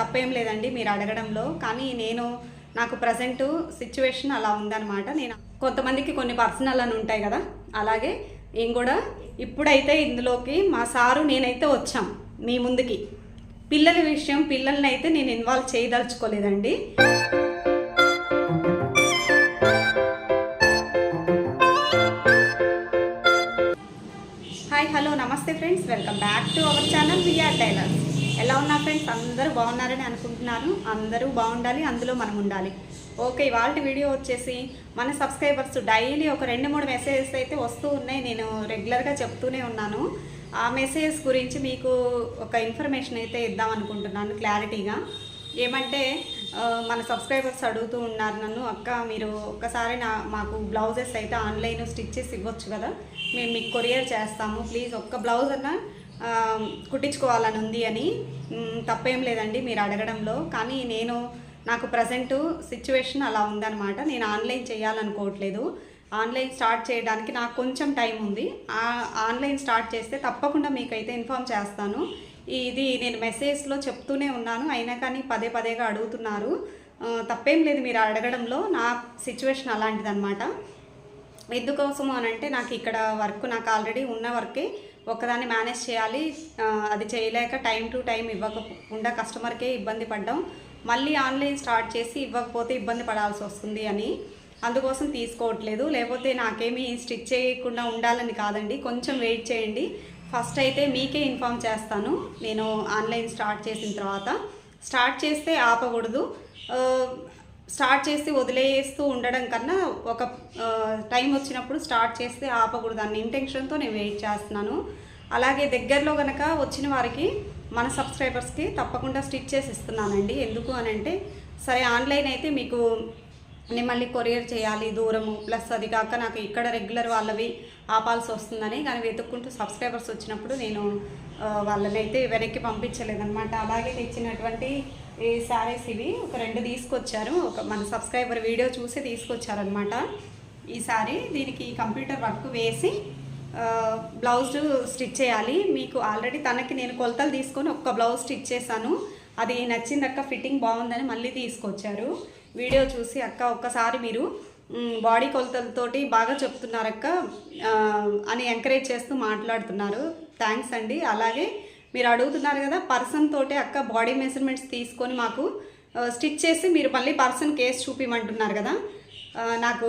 తప్పేం లేదండి మీరు అడగడంలో. కానీ నేను నాకు ప్రజెంట్ సిచ్యువేషన్ అలా ఉందన్నమాట. నేను కొంతమందికి కొన్ని పర్సనల్ అని ఉంటాయి కదా. అలాగే నేను కూడా ఇప్పుడైతే ఇందులోకి మా సారు నేనైతే వచ్చాం మీ ముందుకి. పిల్లల విషయం పిల్లల్ని అయితే నేను ఇన్వాల్వ్ చేయదలుచుకోలేదండి. హాయ్ హలో నమస్తే friends. Welcome back to our channel VR tailor ఎలా ఉన్నా ఫ్రెండ్స్ అందరూ బాగున్నారని అనుకుంటున్నాను. అందరూ బాగుండాలి అందులో మనం ఉండాలి. ఓకే ఇవాళ వీడియో వచ్చేసి మన సబ్స్క్రైబర్స్ డైలీ ఒక రెండు మూడు మెసేజెస్ అయితే వస్తూ ఉన్నాయి. నేను రెగ్యులర్గా చెప్తూనే ఉన్నాను. ఆ మెసేజెస్ గురించి మీకు ఒక ఇన్ఫర్మేషన్ అయితే ఇద్దాం అనుకుంటున్నాను క్లారిటీగా ఏమంటే మన సబ్స్క్రైబర్స్ అడుగుతూ ఉన్నారు నన్ను అక్క మీరు ఒక్కసారి నా మాకు బ్లౌజెస్ అయితే ఆన్లైన్ స్టిచ్చెస్ ఇవ్వచ్చు కదా? మేము మీకు కొరియర్ చేస్తాము. ప్లీజ్ ఒక్క బ్లౌజ్ అన్నా కుట్టించుకోవాలని ఉంది అని తప్పేం లేదండి మీరు అడగడంలో. కానీ నేను నాకు ప్రజెంట్ సిచ్యువేషన్ అలా ఉందన్నమాట. నేను ఆన్లైన్ చేయాలనుకోవట్లేదు. ఆన్లైన్ స్టార్ట్ చేయడానికి నాకు కొంచెం టైం ఉంది. ఆన్లైన్ స్టార్ట్ చేస్తే తప్పకుండా మీకైతే ఇన్ఫామ్ చేస్తాను. ఇది నేను మెసేజ్లో చెప్తూనే ఉన్నాను. అయినా కానీ పదే పదేగా అడుగుతున్నారు. తప్పేం లేదు మీరు అడగడంలో. నా సిచ్యువేషన్ అలాంటిదన్నమాట. ఎందుకోసం అని అంటే నాకు ఇక్కడ వర్క్ నాకు ఆల్రెడీ ఉన్న వర్కే. ఒకదాన్ని మేనేజ్ చేయాలి. అది చేయలేక టైం టు టైం ఇవ్వకుండా కస్టమర్కే ఇబ్బంది పడ్డాం. మళ్ళీ ఆన్లైన్ స్టార్ట్ చేసి ఇవ్వకపోతే ఇబ్బంది పడాల్సి వస్తుంది అని అందుకోసం తీసుకోవట్లేదు. లేకపోతే నాకేమీ స్టిచ్ చేయకుండా ఉండాలని కాదండి. కొంచెం వెయిట్ చేయండి. ఫస్ట్ అయితే మీకే ఇన్ఫామ్ చేస్తాను. నేను ఆన్లైన్ స్టార్ట్ చేసిన తర్వాత. స్టార్ట్ చేస్తే ఆపకూడదు. స్టార్ట్ చేసి వదిలేస్తూ ఉండడం కన్నా ఒక టైం వచ్చినప్పుడు స్టార్ట్ చేస్తే ఆపకూడదు అన్న ఇంటెన్షన్తో నేను వెయిట్ చేస్తున్నాను. అలాగే దగ్గరలో కనుక వచ్చిన వారికి మన సబ్స్క్రైబర్స్కి తప్పకుండా స్టిచ్ చేసి ఇస్తున్నానండి. ఎందుకు అని అంటే సరే ఆన్లైన్ అయితే మీకు నేను మళ్ళీ కొరియర్ చేయాలి దూరము. ప్లస్ అది కాక నాకు ఇక్కడ రెగ్యులర్ వాళ్ళవి ఆపాల్సి వస్తుందని కానీ వెతుక్కుంటూ సబ్స్క్రైబర్స్ వచ్చినప్పుడు నేను వాళ్ళని అయితే వెనక్కి పంపించలేదన్నమాట. అలాగే తెచ్చినటువంటి ఈ శారీస్ ఇవి ఒక రెండు తీసుకొచ్చారు. ఒక మన సబ్స్క్రైబర్ వీడియో చూసి తీసుకొచ్చారనమాట ఈ శారీ దీనికి కంప్యూటర్ వర్క్ వేసి బ్లౌజ్ స్టిచ్ చేయాలి. మీకు ఆల్రెడీ తనకి నేను కొలతలు తీసుకొని ఒక్క బ్లౌజ్ స్టిచ్ చేశాను. అది నచ్చిందక్క ఫిట్టింగ్ బాగుందని మళ్ళీ తీసుకొచ్చారు. వీడియో చూసి అక్క ఒక్కసారి మీరు బాడీ కొలతలతోటి బాగా చెప్తున్నారక్క. అని ఎంకరేజ్ చేస్తూ మాట్లాడుతున్నారు. థ్యాంక్స్ అండి. అలాగే మీరు అడుగుతున్నారు కదా పర్సన్ తోటి అక్క బాడీ మెజర్మెంట్స్ తీసుకొని మాకు స్టిచ్ చేసి మీరు మళ్ళీ పర్సన్ కేస్ చూపిమంటున్నారు కదా. నాకు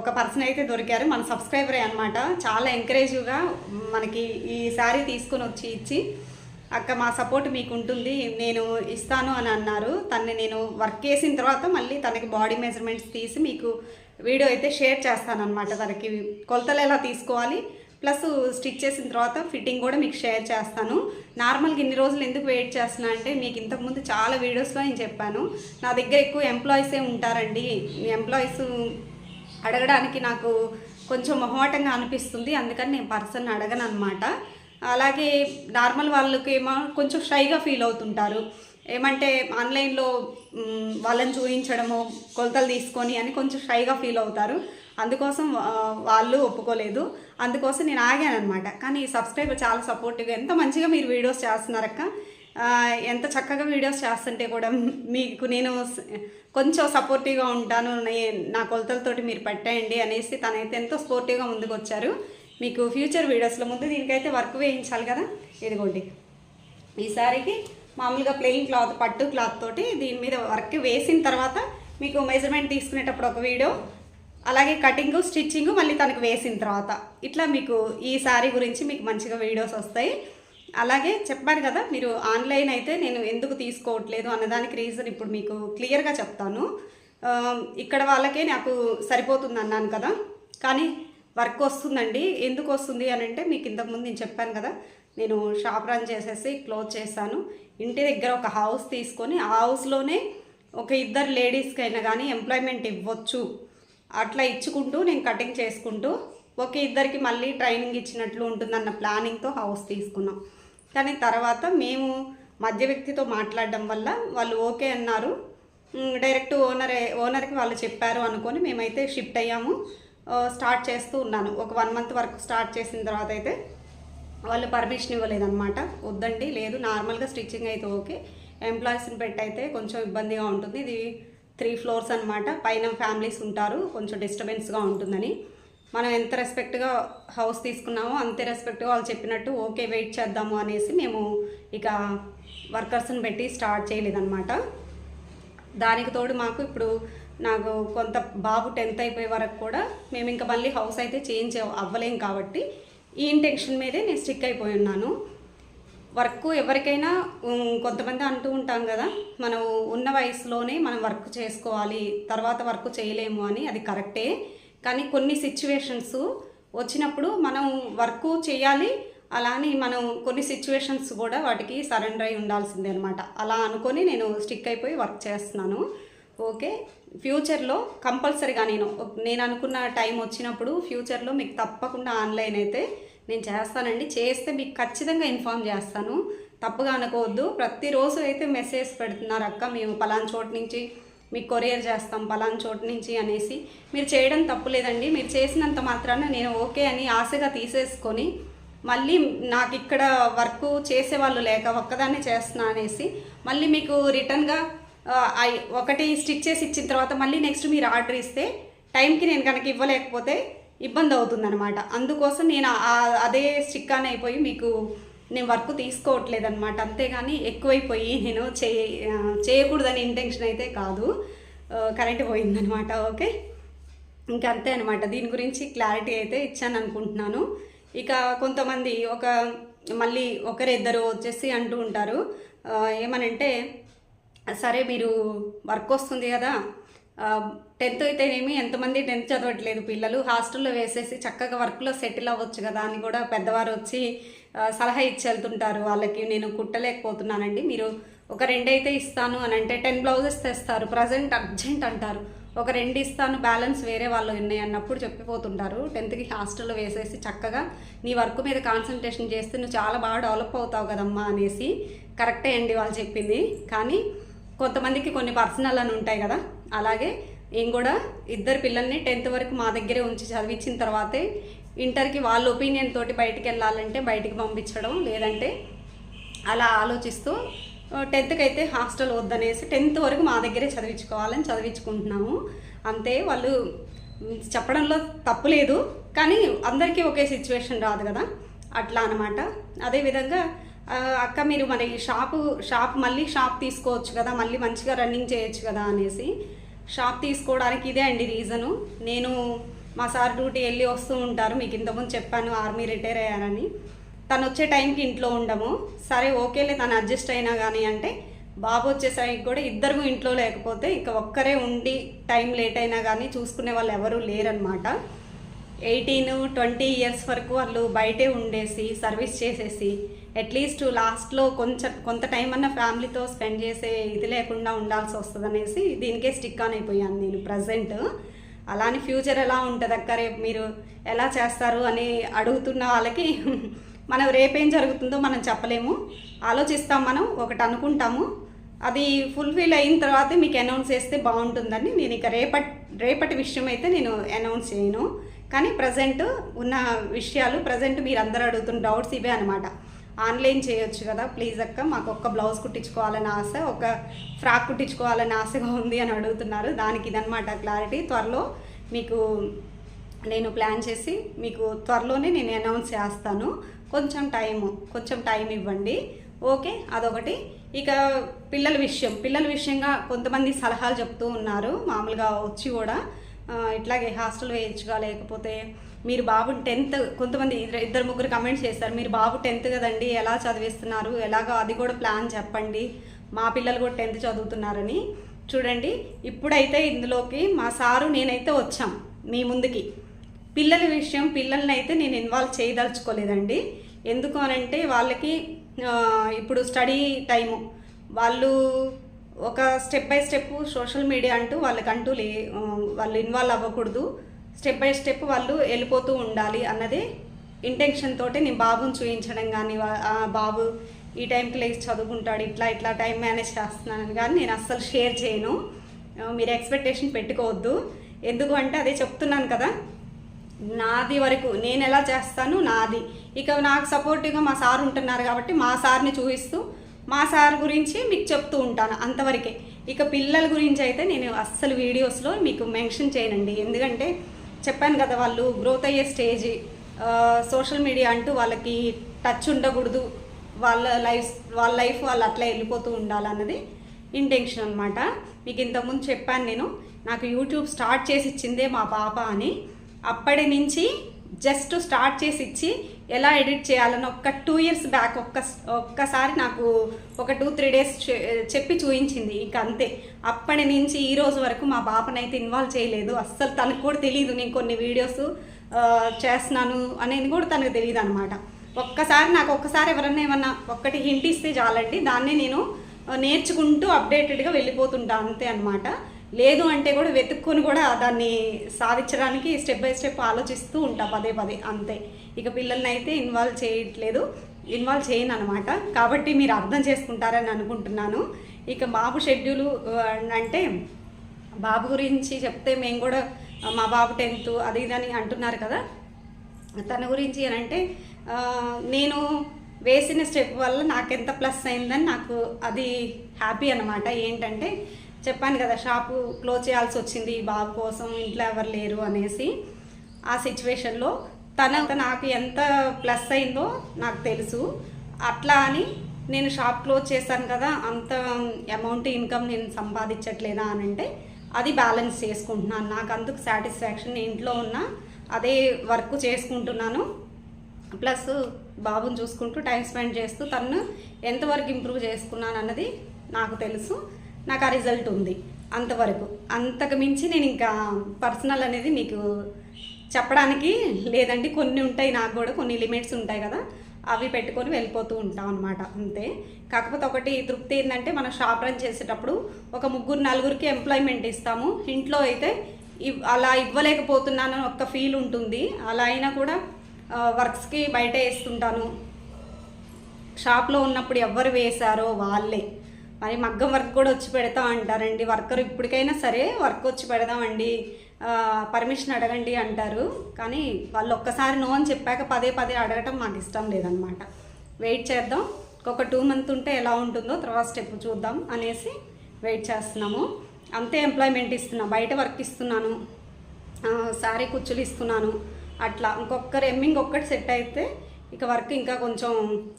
ఒక పర్సన్ అయితే దొరికారు మన సబ్స్క్రైబరే అనమాట చాలా ఎంకరేజ్గా మనకి ఈ శారీ తీసుకొని వచ్చి ఇచ్చి అక్క మా సపోర్ట్ మీకు ఉంటుంది నేను ఇస్తాను అని అన్నారు. తనని నేను వర్క్ చేసిన తర్వాత మళ్ళీ తనకి బాడీ మెజర్మెంట్స్ తీసి మీకు వీడియో అయితే షేర్ చేస్తాను అనమాట తనకి కొలతలు ఎలా తీసుకోవాలి ప్లస్ స్టిచ్ చేసిన తర్వాత ఫిట్టింగ్ కూడా మీకు షేర్ చేస్తాను. నార్మల్గా ఇన్ని రోజులు ఎందుకు వెయిట్ చేస్తున్నా అంటే మీకు ఇంతకుముందు చాలా వీడియోస్లో నేను చెప్పాను. నా దగ్గర ఎక్కువ ఎంప్లాయీసే ఉంటారండి. ఎంప్లాయీస్ అడగడానికి నాకు కొంచెం మొహమాటంగా అనిపిస్తుంది. అందుకని నేను పర్సన్ అడగను అనమాట అలాగే నార్మల్ వాళ్ళకి ఏమో కొంచెం షైగా ఫీల్ అవుతుంటారు. ఏమంటే ఆన్లైన్లో వాళ్ళని చూపించడము కొలతలు తీసుకొని అని కొంచెం షైగా ఫీల్ అవుతారు. అందుకోసం వాళ్ళు ఒప్పుకోలేదు. అందుకోసం నేను ఆగాను అనమాట కానీ సబ్స్క్రైబర్ చాలా సపోర్టివ్గా ఎంత మంచిగా మీరు వీడియోస్ చేస్తున్నారక్క ఎంత చక్కగా వీడియోస్ చేస్తుంటే కూడా మీకు నేను కొంచెం సపోర్టివ్గా ఉంటాను. నా కొలతలతోటి మీరు పెట్టేయండి అనేసి తనైతే ఎంతో స్పోర్టివ్గా ముందుకు వచ్చారు మీకు ఫ్యూచర్ వీడియోస్లో ముందు దీనికైతే వర్క్ వేయించాలి కదా? ఇదిగోండి. ఈ సారీకి మామూలుగా ప్లెయిన్ క్లాత్ పట్టు క్లాత్ తోటి దీని మీద వర్క్ వేసిన తర్వాత మీకు మెజర్మెంట్ తీసుకునేటప్పుడు ఒక వీడియో అలాగే కటింగ్ స్టిచ్చింగ్ మళ్ళీ తనకు వేసిన తర్వాత. ఇట్లా మీకు ఈ శారీ గురించి మీకు మంచిగా వీడియోస్ వస్తాయి. అలాగే చెప్పాను కదా మీరు ఆన్లైన్ అయితే నేను ఎందుకు తీసుకోవట్లేదు అన్నదానికి రీజన్ ఇప్పుడు మీకు క్లియర్గా చెప్తాను. ఇక్కడ వాళ్ళకే నాకు సరిపోతుంది అన్నాను కదా. కానీ వర్క్ వస్తుందండి. ఎందుకు వస్తుంది అని అంటే మీకు ఇంతకుముందు నేను చెప్పాను కదా నేను షాప్ రన్ చేసేసి క్లోజ్ చేశాను. ఇంటి దగ్గర ఒక హౌస్ తీసుకొని ఆ హౌస్లోనే ఒక ఇద్దరు లేడీస్కి అయినా కానీ ఎంప్లాయ్మెంట్ ఇవ్వచ్చు. అట్లా ఇచ్చుకుంటూ నేను కటింగ్ చేసుకుంటూ ఒక ఇద్దరికి మళ్ళీ ట్రైనింగ్ ఇచ్చినట్లు ఉంటుందన్న ప్లానింగ్తో హౌస్ తీసుకున్నాం. కానీ తర్వాత మేము మధ్య వ్యక్తితో మాట్లాడడం వల్ల వాళ్ళు ఓకే అన్నారు. డైరెక్ట్ ఓనరే ఓనర్కి వాళ్ళు చెప్పారు అనుకొని మేమైతే షిఫ్ట్ అయ్యాము. స్టార్ట్ చేస్తూ ఉన్నాను. ఒక వన్ మంత్ వరకు స్టార్ట్ చేసిన తర్వాత అయితే వాళ్ళు పర్మిషన్ ఇవ్వలేదన్నమాట. వద్దండి లేదు నార్మల్గా స్టిచ్చింగ్ అయితే ఓకే. ఎంప్లాయీస్ని పెట్టి అయితే కొంచెం ఇబ్బందిగా ఉంటుంది. ఇది త్రీ ఫ్లోర్స్ అనమాట పైన ఫ్యామిలీస్ ఉంటారు కొంచెం డిస్టర్బెన్స్గా ఉంటుందని. మనం ఎంత రెస్పెక్ట్గా హౌస్ తీసుకున్నామో అంతే రెస్పెక్ట్గా వాళ్ళు చెప్పినట్టు ఓకే వెయిట్ చేద్దాము అనేసి మేము ఇక వర్కర్స్ని పెట్టి స్టార్ట్ చేయలేదన్నమాట. దానికి తోడు మాకు ఇప్పుడు నాకు కొంత బాబు టెన్త్ అయిపోయే వరకు కూడా మేము ఇంకా మళ్ళీ హౌస్ అయితే చేంజ్ అవ్వలేం కాబట్టి ఈ ఇంటెన్షన్ మీదే నేను స్టిక్ అయిపోయి ఉన్నాను. వర్క్ ఎవరికైనా కొంతమంది అంటూ ఉంటాం కదా మనం ఉన్న వయసులోనే మనం వర్క్ చేసుకోవాలి తర్వాత వర్క్ చేయలేము అని అది కరెక్టే. కానీ కొన్ని సిచ్యువేషన్స్ వచ్చినప్పుడు మనం వర్క్ చేయాలి అలానే మనం కొన్ని సిచ్యువేషన్స్ కూడా వాటికి సరెండర్ అయి ఉండాల్సిందే అనమాట అలా అనుకొని నేను స్టిక్ అయిపోయి వర్క్ చేస్తున్నాను. ఓకే? ఫ్యూచర్లో కంపల్సరీగా నేను నేను అనుకున్న టైం వచ్చినప్పుడు ఫ్యూచర్లో మీకు తప్పకుండా ఆన్లైన్ అయితే నేను చేస్తానండి. చేస్తే మీకు ఖచ్చితంగా ఇన్ఫామ్ చేస్తాను. తప్పుగా అనుకోవద్దు. ప్రతిరోజు అయితే మెసేజ్ పెడుతున్నారు అక్క మేము పలానా చోటు నుంచి మీకు కొరియర్ చేస్తాం పలానా చోటు నుంచి అనేసి. మీరు చేయడం తప్పులేదండి మీరు చేసినంత మాత్రాన నేను ఓకే అని ఆశగా తీసేసుకొని మళ్ళీ నాకు ఇక్కడ వర్క్ చేసేవాళ్ళు లేక ఒక్కదాన్నే చేస్తున్నా అనేసి మళ్ళీ మీకు రిటర్న్గా ఒకటి స్టిచ్ చేసి ఇచ్చిన తర్వాత మళ్ళీ నెక్స్ట్ మీరు ఆర్డర్ ఇస్తే టైంకి నేను కనుక ఇవ్వలేకపోతే ఇబ్బంది అవుతుందనమాట అందుకోసం నేను అదే స్టిక్ అని అయిపోయి మీకు నేను వర్క్ తీసుకోవట్లేదు అనమాట అంతేగాని ఎక్కువైపోయి నేను చేయ చేయకూడదని ఇంటెన్షన్ అయితే కాదు. కరెంట్ పోయిందనమాట ఓకే? ఇంకా అంతే అనమాట దీని గురించి క్లారిటీ అయితే ఇచ్చాను అనుకుంటున్నాను. ఇక కొంతమంది ఒక మళ్ళీ ఒకరిద్దరు వచ్చేసి అంటూ ఉంటారు. ఏమనంటే సరే మీరు వర్క్ వస్తుంది కదా. టెన్త్ అయితేనేమి ఎంతమంది టెన్త్ చదవట్లేదు పిల్లలు. హాస్టల్లో వేసేసి చక్కగా వర్క్లో సెటిల్ అవ్వచ్చు కదా అని కూడా పెద్దవారు వచ్చి సలహా ఇచ్చి వెళ్తుంటారు. వాళ్ళకి నేను కుట్టలేకపోతున్నానండి. మీరు ఒక రెండైతే ఇస్తాను అని అంటే టెన్ బ్లౌజెస్ తెస్తారు. ప్రజెంట్ అర్జెంట్ అంటారు. ఒక రెండు ఇస్తాను. బ్యాలెన్స్ వేరే వాళ్ళు ఉన్నాయి అన్నప్పుడు చెప్పిపోతుంటారు. టెన్త్కి హాస్టల్లో వేసేసి చక్కగా నీ వర్క్ మీద కాన్సన్ట్రేషన్ చేస్తే నువ్వు చాలా బాగా డెవలప్ అవుతావు కదమ్మా అనేసి కరెక్టే అండి వాళ్ళు చెప్పింది. కానీ కొంతమందికి కొన్ని పర్సనల్ అని ఉంటాయి కదా. అలాగే నేను కూడా ఇద్దరు పిల్లల్ని టెన్త్ వరకు మా దగ్గరే ఉంచి చదివించిన తర్వాతే ఇంటర్కి వాళ్ళ ఒపీనియన్ తోటి బయటికి వెళ్ళాలంటే బయటికి పంపించడం లేదంటే అలా ఆలోచిస్తూ టెన్త్కి అయితే హాస్టల్ వద్దనేసి టెన్త్ వరకు మా దగ్గరే చదివించుకోవాలని చదివించుకుంటున్నాము. అంతే వాళ్ళు చెప్పడంలో తప్పు లేదు. కానీ అందరికీ ఒకే సిచ్యువేషన్ రాదు కదా. అట్లా అనమాట అదేవిధంగా అక్క మీరు మరి షాపు షాప్ మళ్ళీ షాప్ తీసుకోవచ్చు కదా మళ్ళీ మంచిగా రన్నింగ్ చేయొచ్చు కదా అనేసి. షాప్ తీసుకోవడానికి ఇదే అండి రీజను. నేను మా సార్ డ్యూటీ వెళ్ళి వస్తూ ఉంటారు మీకు ఇంతకుముందు చెప్పాను ఆర్మీ రిటైర్ అయ్యారని. తను వచ్చే టైంకి ఇంట్లో ఉండము. సరే ఓకేలే తను అడ్జస్ట్ అయినా కానీ అంటే బాబు వచ్చేసరికి కూడా ఇద్దరు ఇంట్లో లేకపోతే ఇక ఒక్కరే ఉండి టైం లేట్ అయినా కానీ చూసుకునే వాళ్ళు ఎవరూ లేరనమాట ఎయిటీన్ ట్వంటీ ఇయర్స్ వరకు వాళ్ళు బయటే ఉండేసి సర్వీస్ చేసేసి అట్లీస్ట్ లాస్ట్లో కొంచెం కొంత టైం అన్న ఫ్యామిలీతో స్పెండ్ చేసే ఇది లేకుండా ఉండాల్సి వస్తుంది అనేసి దీనికే స్టిక్ ఆన్ అయిపోయాను నేను ప్రజెంట్ అలానే ఫ్యూచర్ ఎలా ఉంటుంది అక్క రేపు మీరు ఎలా చేస్తారు అని అడుగుతున్న వాళ్ళకి మనం రేపేం జరుగుతుందో మనం చెప్పలేము. ఆలోచిస్తాం మనం ఒకటి అనుకుంటాము. అది ఫుల్ఫిల్ అయిన తర్వాత మీకు అనౌన్స్ చేస్తే బాగుంటుందని నేను ఇక రేపటి రేపటి విషయం అయితే నేను అనౌన్స్ చేయను. కానీ ప్రజెంట్ ఉన్న విషయాలు ప్రజెంట్ మీరు అందరూ అడుగుతున్న డౌట్స్ ఇవే అనమాట ఆన్లైన్ చేయొచ్చు కదా ప్లీజ్ అక్క మాకు ఒక్క బ్లౌజ్ కుట్టించుకోవాలని ఆశ ఒక ఫ్రాక్ కుట్టించుకోవాలని ఆశగా ఉంది అని అడుగుతున్నారు. దానికి ఇదనమాట క్లారిటీ. త్వరలో మీకు నేను ప్లాన్ చేసి మీకు త్వరలోనే నేను అనౌన్స్ చేస్తాను. కొంచెం టైము కొంచెం టైం ఇవ్వండి. ఓకే అదొకటి. ఇక పిల్లల విషయం పిల్లల విషయంగా కొంతమంది సలహాలు చెప్తూ ఉన్నారు మామూలుగా వచ్చి కూడా. ఇట్లాగే హాస్టల్ వేయించుగా లేకపోతే మీరు బాబు టెన్త్ కొంతమంది ఇద్దరు- ముగ్గురు కమెంట్స్ చేస్తారు మీరు బాబు టెన్త్ కదండి ఎలా చదివిస్తున్నారు? ఎలాగో? అది కూడా ప్లాన్ చెప్పండి. మా పిల్లలు కూడా టెన్త్ చదువుతున్నారని. చూడండి ఇప్పుడైతే ఇందులోకి మా సారు నేనైతే వచ్చాం మీ ముందుకి. పిల్లల విషయం పిల్లల్ని అయితే నేను ఇన్వాల్వ్ చేయదలుచుకోలేదండి. ఎందుకు అనంటే వాళ్ళకి ఇప్పుడు స్టడీ టైము వాళ్ళు ఒక step by step social media అంటూ వాళ్ళకంటూ లే వాళ్ళు ఇన్వాల్వ్ అవ్వకూడదు. స్టెప్ బై స్టెప్ వాళ్ళు వెళ్ళిపోతూ ఉండాలి అన్నది ఇంటెన్షన్ తోటి నేను బాబుని చూపించడం కానీ బాబు ఈ టైంకి లేచి చదువుకుంటాడు ఇట్లా ఇట్లా టైం మేనేజ్ చేస్తున్నాను కానీ నేను అస్సలు షేర్ చేయను. మీరు ఎక్స్పెక్టేషన్ పెట్టుకోవద్దు. ఎందుకు అంటే అదే చెప్తున్నాను కదా నాది వరకు నేను ఎలా చేస్తాను నాది. ఇక నాకు సపోర్టివ్గా మా సార్ ఉంటున్నారు కాబట్టి మా సార్ని చూపిస్తూ మా సార్ గురించి మీకు చెప్తూ ఉంటాను అంతవరకే. ఇక పిల్లల గురించి అయితే నేను అస్సలు వీడియోస్లో మీకు మెన్షన్ చేయనండి. ఎందుకంటే చెప్పాను కదా వాళ్ళు గ్రోత్ అయ్యే స్టేజ్ సోషల్ మీడియా అంటూ వాళ్ళకి టచ్ ఉండకూడదు. వాళ్ళ లైఫ్ వాళ్ళ లైఫ్ వాళ్ళు అట్లా వెళ్ళిపోతూ ఉండాలన్నది ఇంటెన్షన్ అనమాట మీకు ఇంతకుముందు చెప్పాను నేను నాకు యూట్యూబ్ స్టార్ట్ చేసి ఇచ్చిందే మా పాప అని. అప్పటి నుంచి జస్ట్ స్టార్ట్ చేసి ఇచ్చి ఎలా ఎడిట్ చేయాలని ఒక్క టూ ఇయర్స్ బ్యాక్ ఒక్క ఒక్కసారి నాకు ఒక టూ త్రీ డేస్ చెప్పి చూయించింది. ఇక అంతే. అప్పటి నుంచి ఈ రోజు వరకు మా పాపనైతే ఇన్వాల్వ్ చేయలేదు. అస్సలు తనకు కూడా తెలియదు నేను కొన్ని వీడియోస్ చేస్తున్నాను అనేది కూడా తనకు తెలియదు అనమాట ఒక్కసారి నాకు ఒక్కసారి ఎవరన్నా ఏమన్నా ఒక్కటి హింట్ ఇస్తే చాలండి. దాన్నే నేను నేర్చుకుంటూ అప్డేటెడ్గా వెళ్ళిపోతుంటా అంతే అనమాట లేదు అంటే కూడా వెతుక్కొని కూడా దాన్ని సాధించడానికి స్టెప్ బై స్టెప్ ఆలోచిస్తూ ఉంటా పదే పదే అంతే. ఇక పిల్లల్ని అయితే ఇన్వాల్వ్ చేయట్లేదు. ఇన్వాల్వ్ చేయను అనమాట కాబట్టి మీరు అర్థం చేసుకుంటారని అనుకుంటున్నాను. ఇక బాబు షెడ్యూలు uh, అంటే బాబు గురించి చెప్తే మేము కూడా uh, మా బాబు టెన్త్ అది ఇదని అంటున్నారు కదా. తన గురించి అని అంటే uh, నేను వేసిన స్టెప్ వల్ల నాకు ఎంత ప్లస్ అయిందని నాకు అది హ్యాపీ అనమాట ఏంటంటే చెప్పాను కదా షాపు క్లోజ్ చేయాల్సి వచ్చింది బాబు కోసం ఇంట్లో ఎవరు లేరు అనేసి ఆ సిచ్యువేషన్లో తన నాకు ఎంత ప్లస్ అయిందో నాకు తెలుసు. అట్లా అని నేను షాప్ క్లోజ్ చేశాను కదా అంత అమౌంట్ ఇన్కమ్ నేను సంపాదించట్లేదా అని అంటే అది బ్యాలెన్స్ చేసుకుంటున్నాను. నాకు అందుకు సాటిస్ఫాక్షన్ ఇంట్లో ఉన్న అదే వర్క్ చేసుకుంటున్నాను. ప్లస్ బాబుని చూసుకుంటూ టైం స్పెండ్ చేస్తూ తను ఎంతవరకు ఇంప్రూవ్ చేసుకున్నాను అన్నది నాకు తెలుసు. నాకు ఆ రిజల్ట్ ఉంది అంతవరకు. అంతకు మించి నేను ఇంకా పర్సనల్ అనేది మీకు చెప్పడానికి లేదండి కొన్ని ఉంటాయి నాకు కూడా కొన్ని లిమిట్స్ ఉంటాయి కదా అవి పెట్టుకొని వెళ్ళిపోతూ ఉంటాం అనమాట అంతే. కాకపోతే ఒకటి తృప్తి ఏంటంటే మనం షాప్ రన్ చేసేటప్పుడు ఒక ముగ్గురు నలుగురికి ఎంప్లాయ్మెంట్ ఇస్తాము. ఇంట్లో అయితే ఇవ్- అలా ఇవ్వలేకపోతున్నానని ఒక ఫీల్ ఉంటుంది. అలా అయినా కూడా వర్క్స్కి బయట వేస్తుంటాను. షాప్లో ఉన్నప్పుడు ఎవరు వేశారో వాళ్ళే. మరి మగ్గం వర్క్ కూడా వచ్చి పెడతాం అంటారండి వర్కర్ ఇప్పటికైనా సరే వర్క్ వచ్చి పెడదామండి. పర్మిషన్ అడగండి అంటారు. కానీ వాళ్ళు ఒక్కసారి నో అని చెప్పాక పదే పదే అడగటం మాకు ఇష్టం లేదనమాట వెయిట్ చేద్దాం. ఒక టూ మంత్ ఉంటే ఎలా ఉంటుందో తర్వాత స్టెప్ చూద్దాం అనేసి వెయిట్ చేస్తున్నాము. అంతే ఎంప్లాయ్మెంట్ ఇస్తున్నా బయట వర్క్ ఇస్తున్నాను. ఆ, సారీ కుచ్చులు ఇస్తున్నాను. అట్లా ఇంకొకరు ఎమ్మింగ్ ఒక్కటి సెట్ అయితే ఇక వర్క్ ఇంకా కొంచెం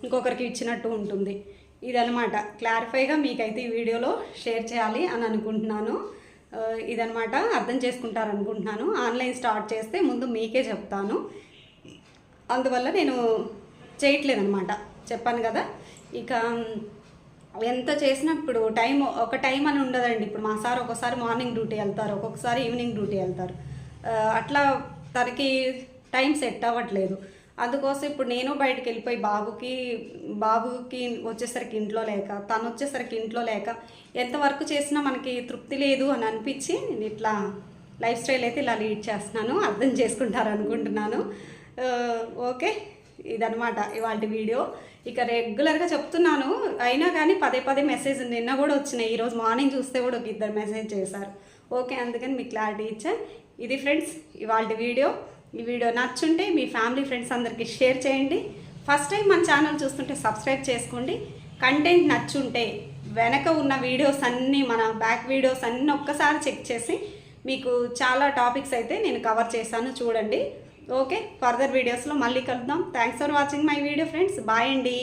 ఇంకొకరికి ఇచ్చినట్టు ఉంటుంది. ఇదనమాట క్లారిఫైగా మీకైతే ఈ వీడియోలో షేర్ చేయాలి అని అనుకుంటున్నాను. ఇదనమాట అర్థం చేసుకుంటారనుకుంటున్నాను. ఆన్లైన్ స్టార్ట్ చేస్తే ముందు మీకే చెప్తాను. అందువల్ల నేను చేయట్లేదనమాట చెప్పాను కదా. ఇక ఎంత చేసినా ఇప్పుడు టైం ఒక టైం అని ఉండదండి. ఇప్పుడు మా సార్ ఒక్కోసారి మార్నింగ్ డ్యూటీ వెళ్తారు ఒక్కొక్కసారి ఈవినింగ్ డ్యూటీ వెళ్తారు. అట్లా తనకి టైం సెట్ అవ్వట్లేదు. అందుకోసం ఇప్పుడు నేను బయటకు వెళ్ళిపోయి బాబుకి బాబుకి వచ్చేసరికి ఇంట్లో లేక తను వచ్చేసరికి ఇంట్లో లేక ఎంత వర్క్ చేసినా మనకి తృప్తి లేదు అని అనిపించి నేను ఇట్లా లైఫ్ స్టైల్ అయితే ఇలా లీడ్ చేస్తున్నాను అర్థం చేసుకుంటారు అనుకుంటున్నాను ఓకే ఇదనమాట ఇవాళ వీడియో. ఇక రెగ్యులర్గా చెప్తున్నాను అయినా కానీ పదే పదే మెసేజ్ నిన్న కూడా వచ్చినాయి. ఈరోజు మార్నింగ్ చూస్తే కూడా ఒక ఇద్దరు మెసేజ్ చేశారు. ఓకే అందుకని మీకు క్లారిటీ ఇచ్చా ఇది ఫ్రెండ్స్ ఇవాళ వీడియో. ఈ వీడియో నచ్చుంటే మీ ఫ్యామిలీ ఫ్రెండ్స్ అందరికీ షేర్ చేయండి. ఫస్ట్ టైం మన ఛానల్ చూస్తుంటే సబ్స్క్రైబ్ చేసుకోండి. కంటెంట్ నచ్చుంటే వెనక ఉన్న వీడియోస్ అన్నీ మన బ్యాక్ వీడియోస్ అన్నీ ఒక్కసారి చెక్ చేసి మీకు చాలా టాపిక్స్ అయితే నేను కవర్ చేశాను చూడండి. ఓకే ఫర్దర్ వీడియోస్లో మళ్ళీ కలుద్దాం. Thanks for watching my video friends. Bye అండి.